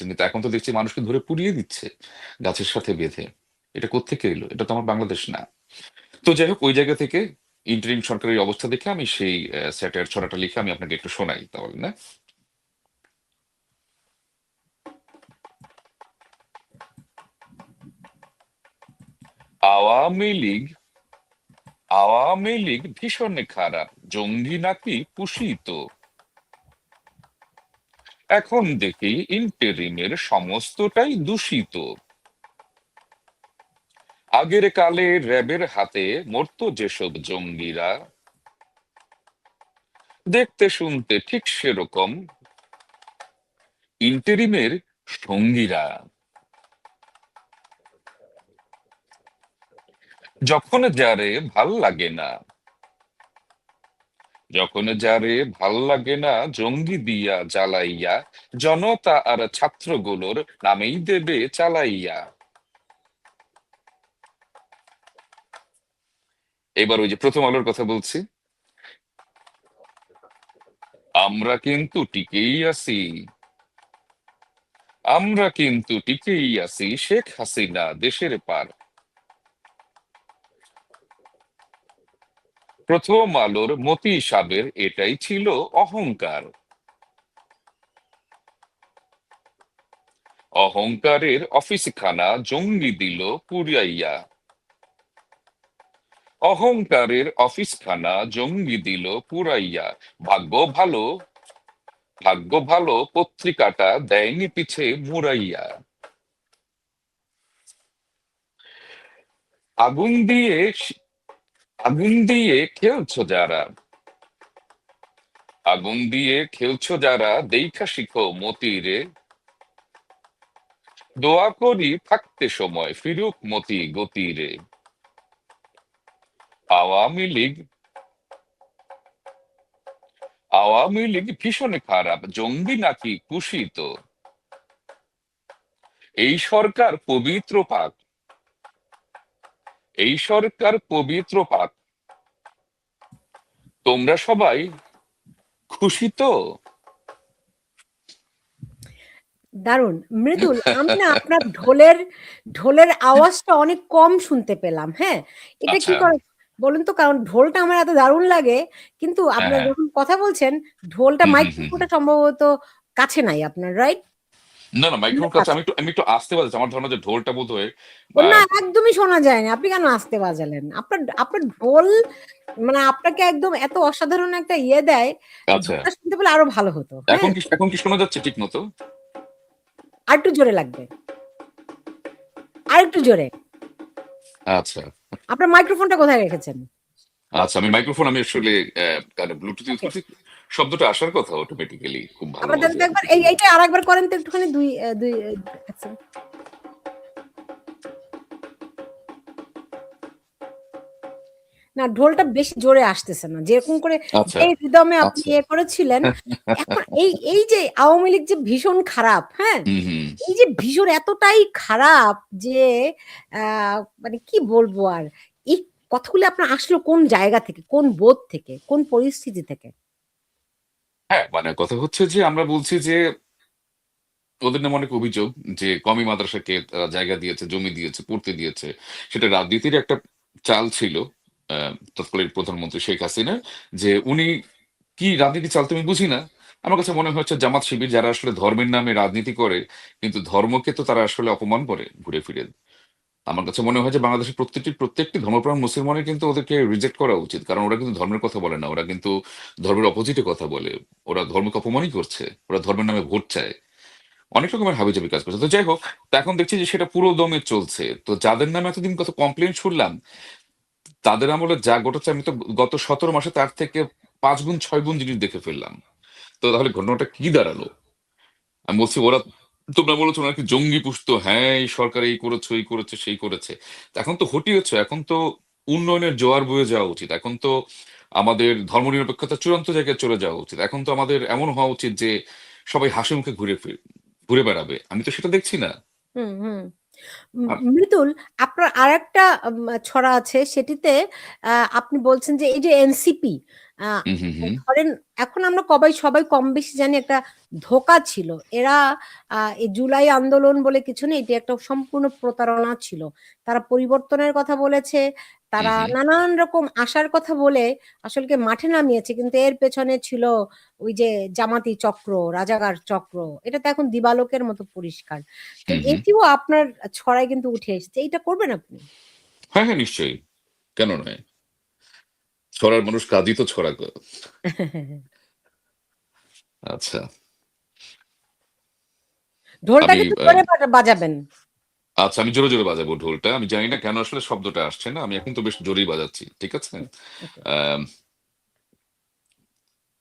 এসেছেন কিন্তু এখন তো দেখছি মানুষকে ধরে পুড়িয়ে দিচ্ছে গাছের সাথে বেঁধে। এটা কোত্থেকে এলো? এটা তো আমার বাংলাদেশ না। তো যাই হোক, ওই জায়গা থেকে ইন্টারিম সরকারের অবস্থা দেখে আমি সেই স্যাটার ছড়াটা লিখে আমি আপনাকে একটু শোনাই তাহলে, না? আওয়ামী লীগ আওয়ামী লীগ ভীষণ খারাপ। জঙ্গি নাকি কুষিত এখন দেখি ইন্টেরিমের সমস্তটাই দূষিত। আগের কালে র্যাবের হাতে মরতো যেসব জঙ্গিরা, দেখতে শুনতে ঠিক সেরকম ইন্টেরিমের সঙ্গীরা। যখন যারে ভালো লাগে না যখন যারে ভালো লাগে না জঙ্গি দিয়া জ্বালাইয়া, জনতা আর ছাত্রগুলোর নামেই দেবে চালাইয়া। এবার ওই যে প্রথম আলোর কথা বলছি। আমরা কিন্তু টিকেই আছি। আমরা কিন্তু টিকেই আছি শেখ হাসিনা দেশের পার। প্রথম আলোর মতি সাবের এটাই ছিল অহংকার। অহংকারের অফিসখানা জঙ্গি দিল পুড়াইয়া অহংকারের অফিসখানা জঙ্গি দিল পুরাইয়া ভাগ্য ভালো ভাগ্য ভালো পত্রিকাটা দেয়নি পিছে মুরাইয়া আগুন দিয়ে আগুন দিয়ে খেলছো যারা? আগুন দিয়ে খেলছো যারা, দেখা শিখো মতিরে। দোয়া করি থাকতে সময়, ফিরুক মতি গতিরে। আওয়ামী লীগ আওয়ামী লীগ ভীষণ খারাপ, জঙ্গি নাকি কুষিত এই সরকার পবিত্র পাক। এই সরকার পবিত্র পাক। তোমরা সবাই খুশি তো? দারুণ। মৃদুল আমি না আপনার ঢোলের ঢোলের আওয়াজটা অনেক কম শুনতে পেলাম হ্যাঁ? এটা কি আচ্ছা। করে বলুন তো কারণ ঢোলটা আমার এত দারুণ লাগে কিন্তু আপনার হ্যাঁ। যখন কথা বলছেন ঢোলটা মাইক্রোফোনটা সম্ভবত কাছে নাই আপনার রাইট না না মাইক্রোফোন কাছে আমি একটু আমি একটু আসতে পারছি আমার ধারণা যে ঢোলটা বোধ হয় না একদমই শোনা যায় না। আপনি কেন আসতে বাজালেন? আপনার আপনার ঢোল মানে আপনাকে একদম এত অসাধারণ একটা ইয়ে দেয় আচ্ছা। শুনতে পেলে আরও ভালো হতো। হ্যাঁ। এখন কি এখন কি শোনা যাচ্ছে ঠিক মতো আর একটু জোরে লাগবে। আর একটু জোরে। আচ্ছা। আপনার মাইক্রোফোনটা কোথায় রেখেছেন? আচ্ছা আমি মাইক্রোফোন আমি আসলে ব্লুটুথ ইউজ করছি। শব্দটা আসার কথা অটোমেটিক্যালি খুব ভালো। একবার এই এইটা আরেকবার করেন তো একটুখানি দুই দুই second। না ঢোলটা বেশি জোরে আসতেছে না যেরকম করে আচ্ছা এই রিদমে আপনি আচ্ছা। ইয়ে করেছিলেন এখন এই এই যে আওয়ামী লীগ যে ভীষণ খারাপ হ্যাঁ এই যে ভীষণ এতটাই খারাপ যে আহ, মানে কি বলব আর এই কথাগুলো আপনার আসলো কোন জায়গা থেকে কোন বোধ থেকে কোন পরিস্থিতি থেকে হ্যাঁ মানে কথা হচ্ছে যে আমরা বলছি যে ওদের নামে অনেক অভিযোগ যে কমি মাদ্রাসাকে জায়গা দিয়েছে, জমি দিয়েছে পড়তে দিয়েছে। সেটা রাজনীতির একটা চাল ছিল তৎকালীন প্রধানমন্ত্রী শেখ হাসিনা, যে উনি কি রাজনীতি চাল তুমি বুঝি না। আমার কাছে মনে হচ্ছে জামাত শিবির যারা আসলে ধর্মের নামে রাজনীতি করে, কিন্তু ধর্মকে তো তারা আসলে অপমান করে ঘুরে ফিরে। আমার কাছে মনে হয় যে বাংলাদেশের প্রত্যেকটি প্রত্যেকটি ধর্মপ্রাণ মুসলমানের কিন্তু ওদেরকে রিজেক্ট করা উচিত। কারণ ওরা কিন্তু ধর্মের কথা বলে না, ওরা কিন্তু ধর্মের অপোজিটে কথা বলে। ওরা ধর্মকে অপমানই করছে, ওরা ধর্মের নামে ভোট চায়। অনেক রকমের হাবিজাবি কাজ করছে। তো যাই হোক এখন দেখছি যে সেটা পুরো দমে চলছে। তো যাদের নামে এতদিন কত কমপ্লেন শুনলাম, তাদের আমলে যা ঘটেছে আমি তো গত সতেরো মাসে তার থেকে পাঁচ গুণ, ছয় গুণ জিনিস দেখে ফেললাম। তো তাহলে ঘটনাটা কি দাঁড়াল? আমি বলছি ওরা তোমরা বলেছ ওরা কি জঙ্গি পুষতো হ্যাঁ এই সরকার এই করেছ এই করেছে সেই করেছে। এখন তো হটিয়েছো এখন তো উন্নয়নের জোয়ার বয়ে যাওয়া উচিত। এখন তো আমাদের ধর্মনিরপেক্ষতা চূড়ান্ত জায়গায় চলে যাওয়া উচিত। এখন তো আমাদের এমন হওয়া উচিত যে সবাই হাসি মুখে ঘুরে ফির- ঘুরে বেড়াবে। আমি তো সেটা দেখছি না। হুম মৃদুল আপনার আর একটা ছড়া আছে সেটিতে আপনি বলছেন যে এই যে এনসিপি। ধরেন এখন আমরা কবাই সবাই কম বেশি জানি একটা ধোঁকা ছিল। এরা এই জুলাই আন্দোলন বলে কিছু নেই। এটি একটা সম্পূর্ণ প্রতারণা ছিল। তারা পরিবর্তনের কথা বলেছে। তারা নানান রকম আশার কথা বলে আসলকে মাঠে নামিয়েছে। কিন্তু এর পেছনে ছিল ওই যে জামাতি চক্র, রাজাকার চক্র। এটা তো এখন দিবালোকের মতো পরিষ্কার। এটিও আপনার ছড়ায় কিন্তু উঠে এসেছে। এইটা করবেন আপনি? হ্যাঁ, হ্যাঁ নিশ্চয়ই। কেন নয়? ছড়ার মানুষ কাজই তো ছড়া করে আচ্ছা। ঢোলটা কিন্তু জোরে বাজাবেন। আচ্ছা আমি জোরে, জোরে বাজাবো ঢোলটা। আমি জানি না কেন আসলে শব্দটা আসছে না। আমি এখন তো বেশ জোরেই বাজাচ্ছি। ঠিক আছে?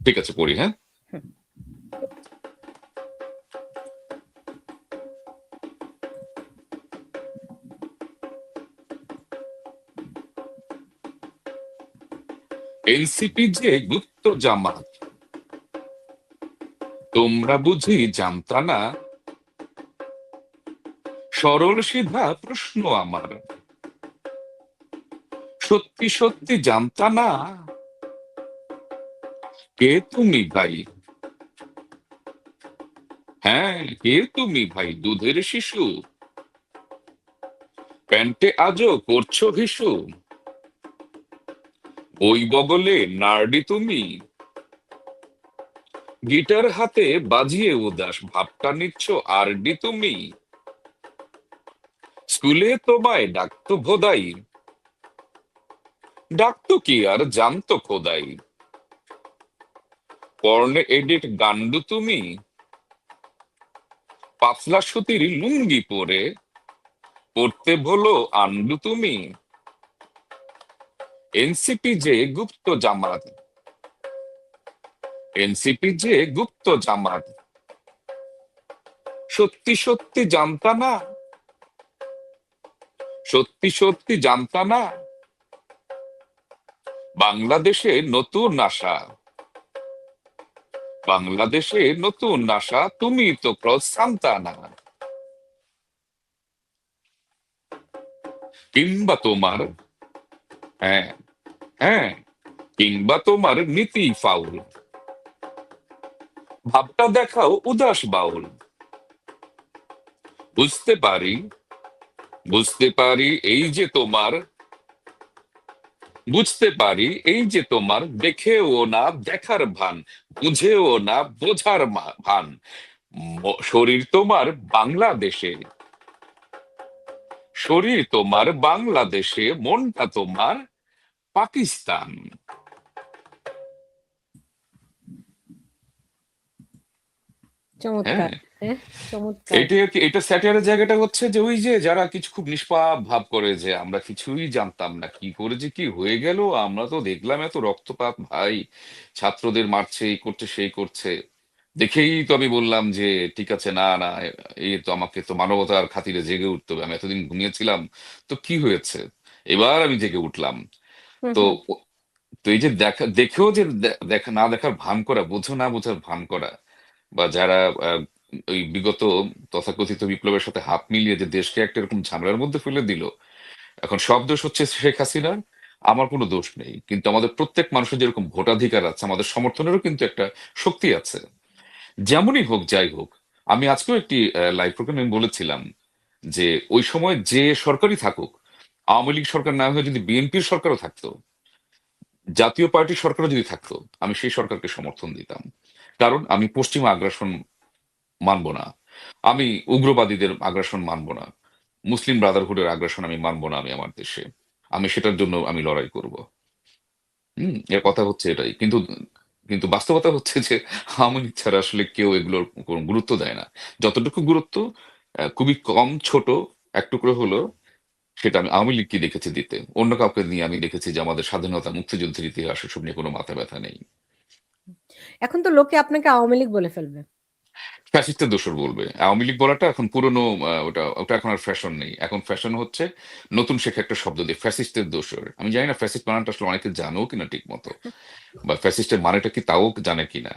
ঠিক আছে পড়ি, হ্যাঁ? এনসিপি যে গুপ্ত জামাত। তোমরা বুঝি জানতা না? সরল সিধা প্রশ্ন আমার। সত্যি, সত্যি জানতা না? কে তুমি ভাই? হ্যাঁ, কে তুমি ভাই? দুধের শিশু? প্যান্টে আজও করছ হিসু? ওই বগলে, নার্ডি তুমি? গিটার হাতে বাজিয়ে উদাস ভাবটা নিচ্ছ, আরডি তুমি? স্কুলে তোমায় ডাকতো ভোদাই। ডাকতো কি আর জানতো খোদাই। পর্নে এডিট গান্ডু তুমি? পাতলা সুতির লুঙ্গি পরে পড়তে ভোলো আন্ডু তুমি? এনসিপি যে গুপ্ত জামাত। এনসিপি যে গুপ্ত জামাত। সত্যি, সত্যি জানতা না? সত্যি, সত্যি জানতা না? বাংলাদেশে নতুন আশা। বাংলাদেশে নতুন আশা তুমি তো ক্রস সান্তানা। কিংবা তোমার হ্যাঁ, হ্যাঁ, কিংবা তোমার নীতি ফাউল। ভাবটা দেখাও উদাস বাউল। বুঝতে পারি, বুঝতে পারি এই যে তোমার বুঝতে পারি এই যে তোমার দেখেও না দেখার ভান, বুঝেও না বোঝার ভান। শরীর তোমার বাংলাদেশে। শরীর তোমার বাংলাদেশে, মনটা তোমার পাকিস্তান। চমৎকার। হ্যাঁ। হ্যাঁ, এটা স্যাটায়ারের জায়গাটা হচ্ছে যে ওই যে যারা কিছু খুব নিষ্পাপ ভাব করে যে আমরা কিছুই জানতাম না। কি করে যে কি হয়ে গেল আমরা তো দেখলাম এত রক্তপাত ভাই। ছাত্রদের মারছে, এই করছে, সেই করছে। দেখেই তো আমি বললাম যে ঠিক আছে না, না এই তো আমাকে তো মানবতার খাতিরে জেগে উঠতে হবে। আমি এতদিন ঘুমিয়েছিলাম। তো কি হয়েছে? এবার আমি জেগে উঠলাম। তো। তো এই যে দেখা দেখেও যে দেখা না দেখার ভান করা, বোঝা না বোঝার ভান করা বা যারা ওই বিগত তথাকথিত বিপ্লবের সাথে হাত মিলিয়ে যে দেশকে একটা এরকম ঝামেলার মধ্যে ফেলে দিল। এখন সব দোষ হচ্ছে শেখ হাসিনার। আমার কোনো দোষ নেই। কিন্তু আমাদের প্রত্যেক মানুষের যেরকম ভোটাধিকার আছে, আমাদের সমর্থনেরও কিন্তু একটা শক্তি আছে। যেমনই হোক, যাই হোক। আমি আজকেও একটি লাইভ প্রোগ্রামে বলেছিলাম যে ওই সময় যে সরকারই থাকুক, আওয়ামী লীগ সরকার না হয়ে যদি বিএনপির সরকারও থাকতো জাতীয় পার্টির সরকারও যদি থাকতো, আমি সেই সরকারকে সমর্থন দিতাম। কারণ আমি পশ্চিমা আগ্রাসন মানব না। আমি উগ্রবাদীদের আগ্রাসন মানব না। মুসলিম ব্রাদারহুডের আগ্রাসন আমি মানব না আমি আমার দেশে। আমি সেটার জন্য আমি লড়াই করব। হুম? এর কথা হচ্ছে এটাই। কিন্তু কিন্তু বাস্তবতা হচ্ছে যে আওয়ামী লীগ ছাড়া আসলে কেউ এগুলোর গুরুত্ব দেয় না। যতটুকু গুরুত্ব খুবই কম ছোট এক টুকরো হলেও সেটা আমি আওয়ামী লীগকে দেখেছি দিতে। অন্য কাউকে নিয়ে আমি দেখেছি যে আমাদের স্বাধীনতা মুক্তিযুদ্ধের ইতিহাস এসব নিয়ে কোনো মাথা ব্যথা নেই। এখন তো লোকে আপনাকে আওয়ামী লীগ বলে ফেলবে। ফ্যাসিস্টের দোসর বলবে। আওয়ামী লীগ বলাটা এখন পুরনো ওটা ওটা এখন আর ফ্যাশন নেই। এখন ফ্যাশন হচ্ছে নতুন শেখা একটা শব্দ দিয়ে ফ্যাসিস্টের দোসর। আমি জানি না ফ্যাসিস্ট বানানটা আসলে অনেকে জানেও কিনা ঠিকমতো। বা ফ্যাসিস্টের মানেটা কি তাও জানে কিনা।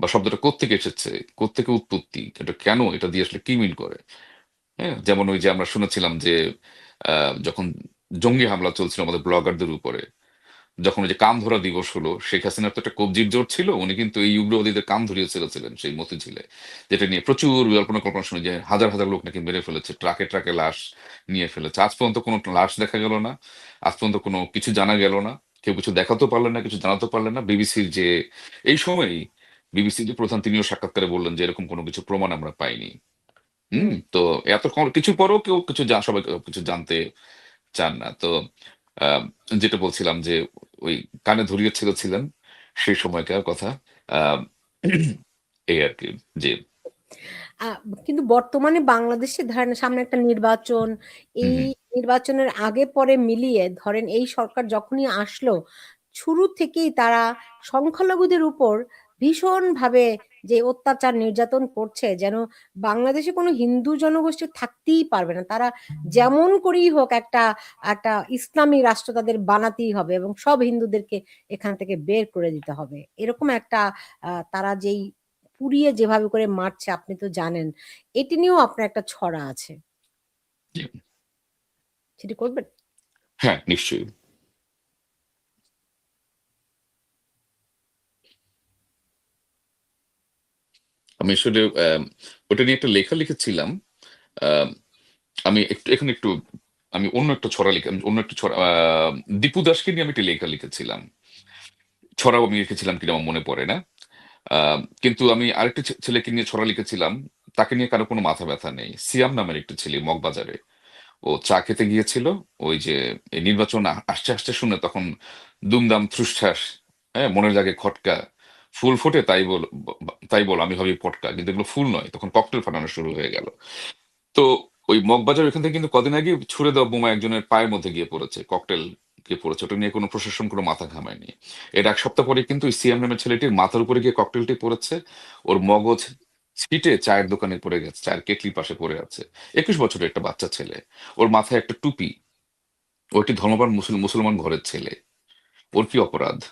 বা শব্দটা কোত্থেকে এসেছে, কোত্থেকে উৎপত্তি, এটা কেন, এটা দিয়ে আসলে কি মিন করে। হ্যাঁ? যেমন ওই যে আমরা শুনেছিলাম যে যখন জঙ্গি হামলা চলছিল আমাদের ব্লগারদের উপরে। যখন ওই যে কাম ধরা দিবস হলো, শেখ হাসিনার তো একটা কবজির জোর ছিল, উনি কিন্তু এই উগ্রবাদীদের কাম ধরিয়ে ছেড়েছিলেন সেই মতিঝিলে, যেটা নিয়ে প্রচুর কল্পনা কল্পনা শুনে যে হাজার হাজার লোক নাকি মেরে ফেলেছে, ট্রাকে ট্রাকে লাশ নিয়ে ফেলেছে আজ পর্যন্ত কোনো লাশ দেখা গেল না, আজ পর্যন্ত কোনো কিছু জানা গেল না, কেউ কিছু দেখাতেও পারলেন না, কিছু জানাতে পারলেন না বিবিসির যে, এই সময়ই বিবিসির যে প্রধান তিনিও সাক্ষাৎকারে বললেন যে এরকম কোনো কিছু প্রমাণ আমরা পাইনি হুম তো এত কম- কিছু পরেও কেউ কিছু জা- সবাই কিছু জানতে চান না। তো যেটা বলছিলাম যে ওই কানে ধরিয়ে ছেড়েছিলেন সেই সময়কার কথা আহ, এই আর কি যে আহ, কিন্তু বর্তমানে বাংলাদেশে ধরেন সামনে একটা নির্বাচন এই নির্বাচনের আগে পরে মিলিয়ে ধরেন এই সরকার যখনই আসলো শুরু থেকেই তারা সংখ্যালঘুদের উপর ভীষণভাবে যে অত্যাচার নির্যাতন করছে যেন বাংলাদেশে কোনো হিন্দু জনগোষ্ঠী থাকতেই পারবে না। তারা যেমন করেই হোক একটা একটা ইসলামী রাষ্ট্র তাদের বানাতেই হবে এবং সব হিন্দুদেরকে এখান থেকে বের করে দিতে হবে। এরকম একটা তারা যেই পুড়িয়ে যেভাবে করে মারছে আপনি তো জানেন এটি নিয়েও আপনার একটা ছড়া আছে। সেটি করবেন? হ্যাঁ নিশ্চয়ই। আমি আসলে ওটা নিয়ে একটা লেখা লিখেছিলাম আমি একটু, এখন একটু, আমি অন্য একটা ছড়া লিখে, অন্য একটা ছড়া দীপু দাসকে নিয়ে আমি একটা লেখা লিখেছিলাম। ছড়াও আমি লিখেছিলাম কিনা আমার মনে পড়ে না। কিন্তু আমি আরেকটা ছেলেকে নিয়ে ছড়া লিখেছিলাম, তাকে নিয়ে কারও কোনো মাথা ব্যথা নেই। সিয়াম নামের একটা ছেলে মগবাজারে। ও চা খেতে গিয়েছিল, ওই যে নির্বাচন আসতে আসছে শুনে তখন দুমদাম ঠুসঠাস হ্যাঁ মনের জাগে খটকা ফুল ফোটে, তাই বল তাই বল, আমি ভাবি পটকা, কিন্তু এগুলো ফুল নয়, তখন ককটেল ফাটানো শুরু হয়ে গেল। তো ওই মগবাজার ওইখান থেকে কিন্তু কদিন আগে ছুড়ে দেওয়া বোমা একজনের পায়ের মধ্যে গিয়ে পড়েছে ককটেল গিয়ে পড়েছে, ওটা নিয়ে কোনো প্রশাসন কোনো মাথা ঘামায়নি। এর এক সপ্তাহ পরে কিন্তু সিএম নামের ছেলেটির মাথার উপরে গিয়ে ককটেলটি পড়েছে, ওর মগজ ছিটে চায়ের দোকানে পড়ে গেছে, চায়ের কেটলির পাশে পড়ে আছে, একুশ বছরের একটা বাচ্চা ছেলে, ওর মাথায় একটা টুপি, ও ধর্মবান মুসল- মুসলমান ঘরের ছেলে, ওর কি অপরাধ?